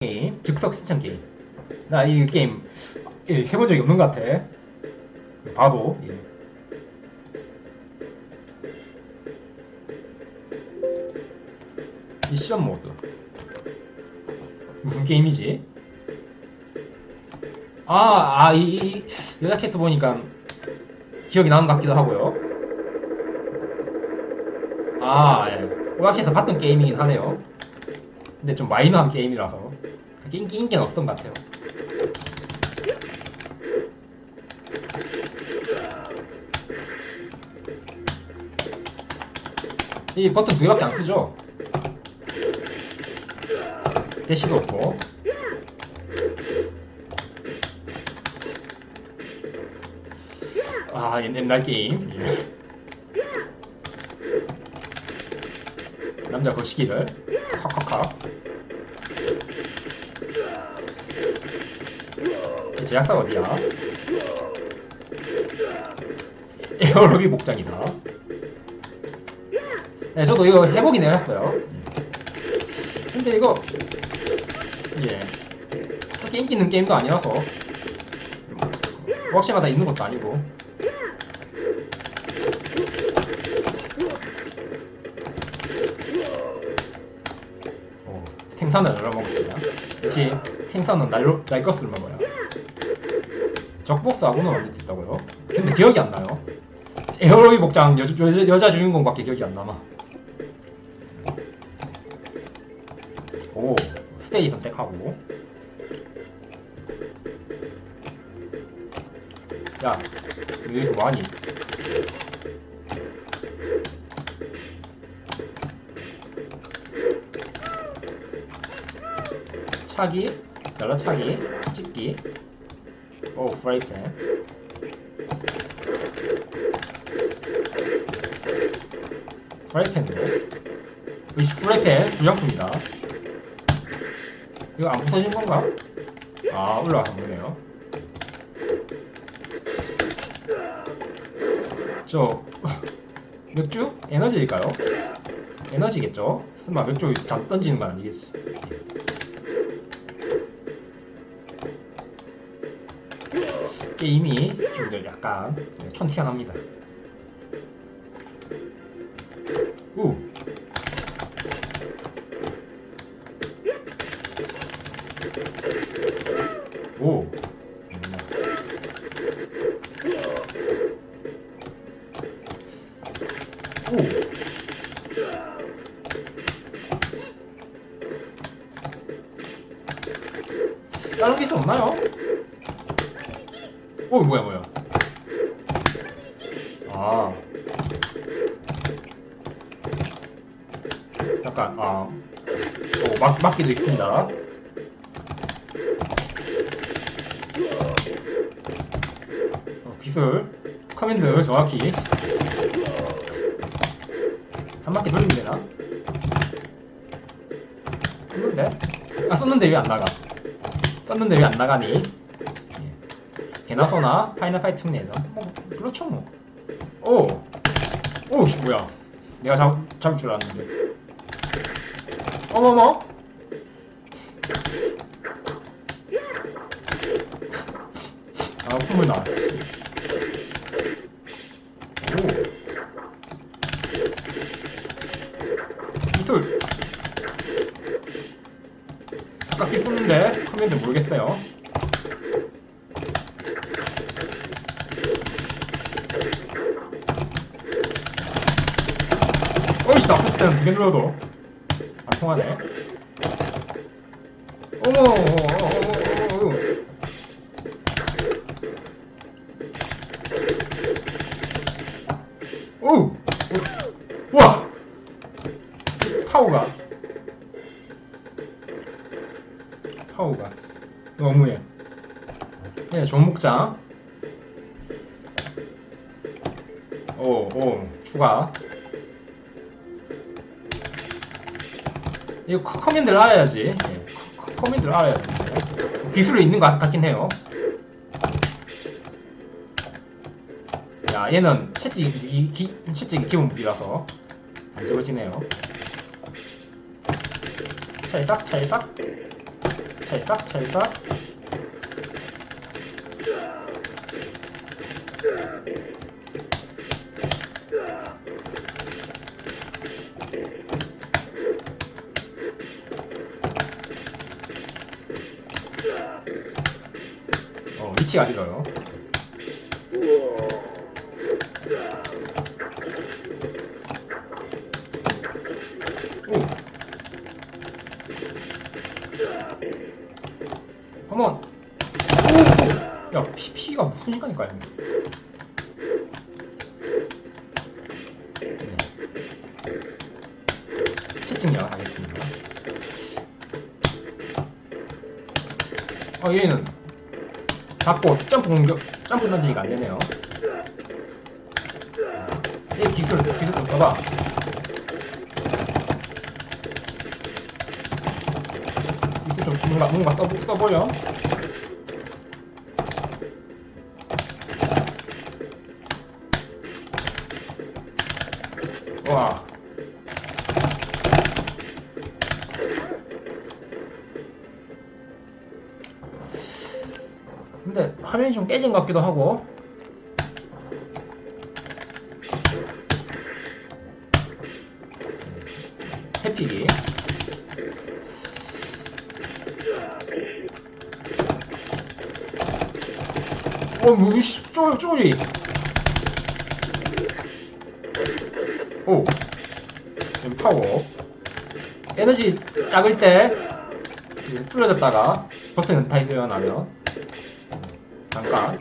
게임, 즉석 신청 게임. 나 이 게임 예, 해본 적이 없는 것 같아. 바보. 예. 미션 모드. 무슨 게임이지? 아, 아, 이, 이 여자 캐릭터 보니까 기억이 나는 것 같기도 하고요. 아, 예. 오락실에서 봤던 게임이긴 하네요. 근데 좀 마이너한 게임이라서 인기, 인기는 없던 것 같아요. 이 버튼 두 개밖에 안 쓰죠? 대시도 없고 아 옛- 옛날 게임 예. 남자 거시기를 이 제작사가 어디야? 에어로비 복장이다. 네 저도 이거 해보긴 해봤어요. 근데 이거 예. 그렇게 인기 있는 게임도 아니라서. 워시마다 있는 것도 아니고 열어 먹습니다. 역시 생선은 날, 날 것을 먹어요. 적복사하고는 수 있다고요? 근데 기억이 안 나요. 에어로이 복장 여, 여, 여자 주인공밖에 기억이 안 남아. 오, 스테이 선택하고. 야, 여기서 뭐하니? 차기, 열라차기, 찍기, 오 프라이팬. 프라이팬도. 이 프라이팬 불량품이다. 이거 안 부서진 건가? 아 올라가서 보네요. 저 맥주 에너지일까요? 에너지겠죠? 설마 맥주 잠 던지는 건 아니겠지? 게임이 좀더 약간 촌티한합니다. 아 오, 막, 막기도 있습니다 어, 기술 커맨드 정확히 한 바퀴 돌리면 되나? 썼는데? 아 썼는데 왜 안 나가? 썼는데 왜 안 나가니? 개나소나 파이널 파이트 흉내는 뭐 그렇죠 뭐. 오, 오, 씨, 뭐야? 내가 잡 잡을 줄 알았는데. 어머머. 아, 콧물 나. 오. 이틀. 아깝게 썼는데 커맨드 모르겠어요. 어이씨 때는 두개 눌러도 안 통하네 어머 어머 어머 어머 어머 오! 와! 파워가. 파워가. 너무해. 네 종목장. 오, 오, 추가 이거 커- 커맨드를 알아야지. 예, 커- 커맨드를 알아야 되는데. 기술이 있는 것 같긴 해요. 야, 얘는 채찍이, 기, 채찍이 기본 무기라서 안 적어지네요. 찰싹, 찰싹. 찰칵 찰칵 어디가요? 오. 한번 오! 야 피, 피가 무슨 일까니까 요 채찍량 하겠습니다. 어 얘는 잡고 점프 공격 점프 던지기가 안 되네요. 얘 기술 기술 좀 써봐. 기술 좀 뭔가 뭔가 써, 써보여? 와 화면이 좀 깨진 것 같기도 하고 해피기 어, 뭐, 씨, 쪼, 쪼리. 오. 파워. 에너지 작을 때, 뚫려졌다가, 버튼 다 일어나면, 잠깐.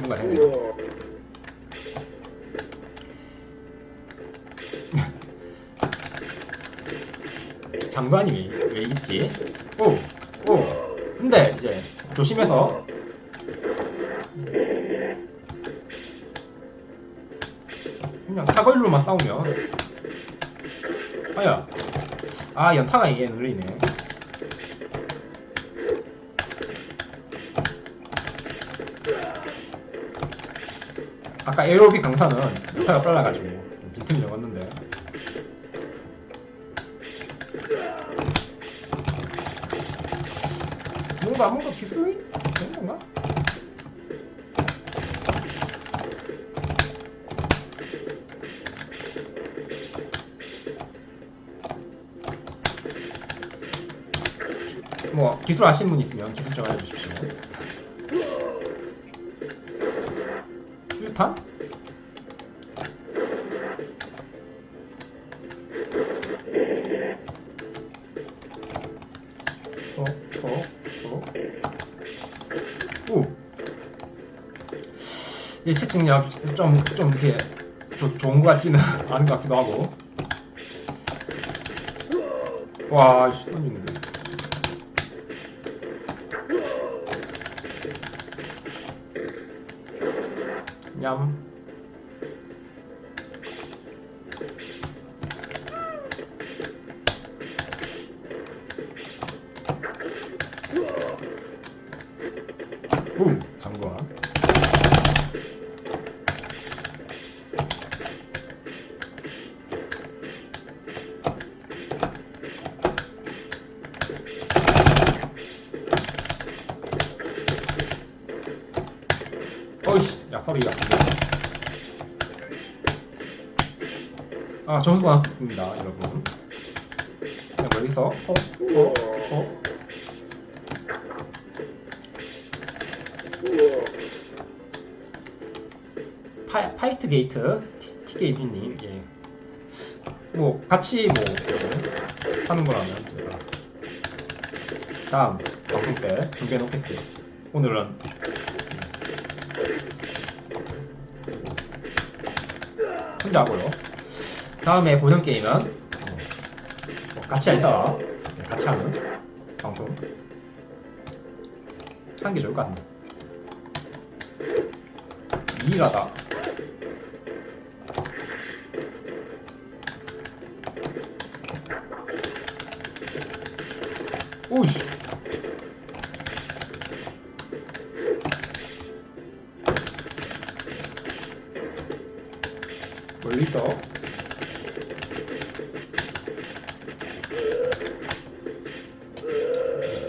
뭔가 되네. 장관이 왜, 왜 있지? 오, 오. 근데 이제 조심해서. 그냥 사거리로만 싸우면. 아야. 아, 연타가 이게 눌리네. 아까 에어로빅 강사는 연타가 빨라가지고 빈틈이 적었는데. 뭔가 뭔가 기술이 되는 건가? 뭐 기술 아시는 분 있으면 기술 좀 알려주십시오. 어, 어, 어. 오. 이 채찍력 좀, 좀 이렇게 조, 좋은 것 같지는 않은 것 같기도 하고. 와, 씨, 던지는데. 냠. 야, 소리가. 아, 점수가 나왔습니다, 여러분. 그냥 여기서, 어, 어, 어. 파, 파이트 게이트, 티- 티게이트님, 예. 뭐, 같이 뭐, 예, 하는 거라면 제가. 다음, 방송 때 준비해 놓겠어요. 오늘은 하고요. 다음에 보는 게임은 어, 뭐 같이 하다가 네, 같이 하는 방송 하는 게 좋을 것 같네. 미라다. 오씨.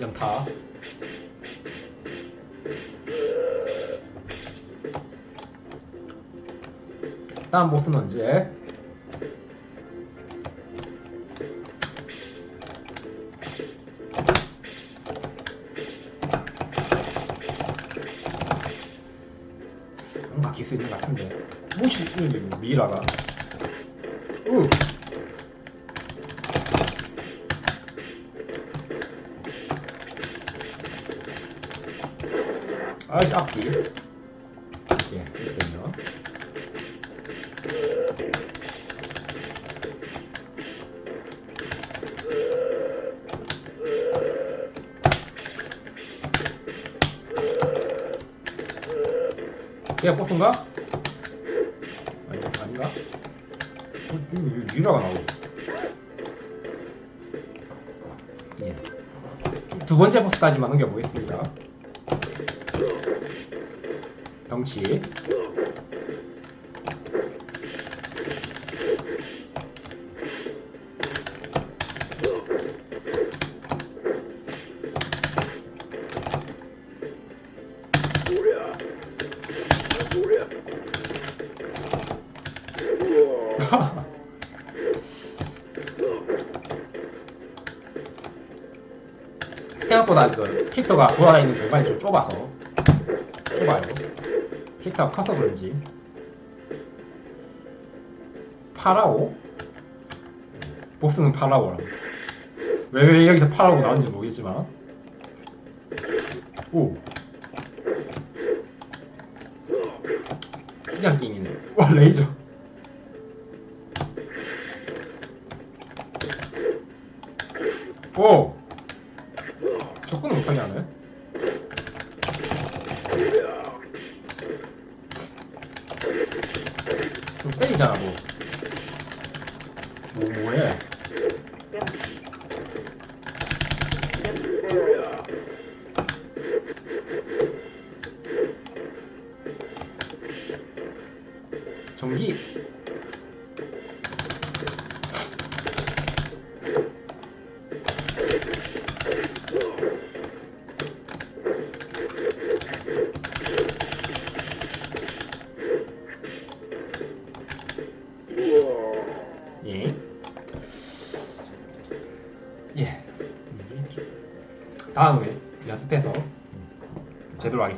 좋다. 다음 보스는 언제? 막힐 수 있는 것 같은데. 무시 이 미라가. 우. 아이씨 앞뒤. 예, 이렇게 되면. 얘가 보스인가? 아니, 아닌가? 어, 이거 유- 유라가 나오고 있어. 예. 두 번째 보스까지만 넘겨보겠습니다. 덩치. 생각보다 그 캐릭터가 돌아다니는 공간이 좀 좁아서. 캐릭터가 커서 그런지. 파라오? 보스는 파라오라. 왜, 왜 여기서 파라오 나온지 모르겠지만. 오. 특이한 게임이네. 와, 레이저. 오! 접근을 못하게 하네.